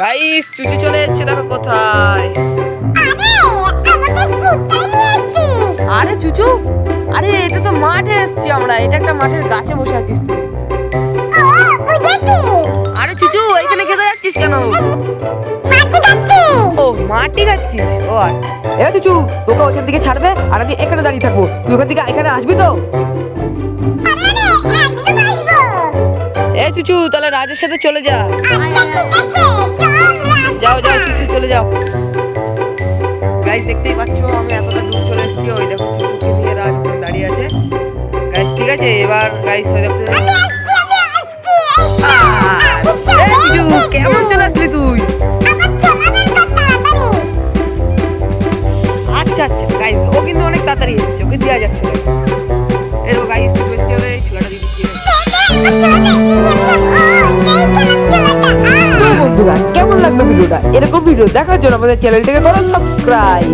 Guys চুচু চলে এসছে দেখো কোথায়। আরে চুচু, আরে এটা তো মাঠে এসছি আমরা, এটা একটা মাঠের গাছে বসে আছিস তুই। আরে চুচু, এখানে খেতে যাচ্ছিস কেন? ও মাটি খাচ্ছিস ও আচ্ছা। এ চুচু, তোকে ওইখান থেকে ছাড়বে, আর আমি এখানে দাঁড়িয়ে থাকব। তুই ওখান থেকে এখানে আসবি তো? এ চুচু তাহলে রাজের সাথে চলে যা। যাও যাও চুচু চলে যাও। গাইস দেখতেই পাচ্ছ আমি এতটা দূর চলে এসেছি। ওই দেখো চুচুকে নিয়ে রাজ দাঁড়িয়ে আছে। গাইস ঠিক আছে এবার গাইস ওই দেখছ কেমন চলে আসলি তুই? আচ্ছা আচ্ছা গাইস ও কিন্তু অনেক তাড়াতাড়ি তো বন্ধুরা কেমন লাগল ভিডিওটা? এরকম ভিডিও দেখার জন্য আমাদের চ্যানেলটাকে করো সাবস্ক্রাইব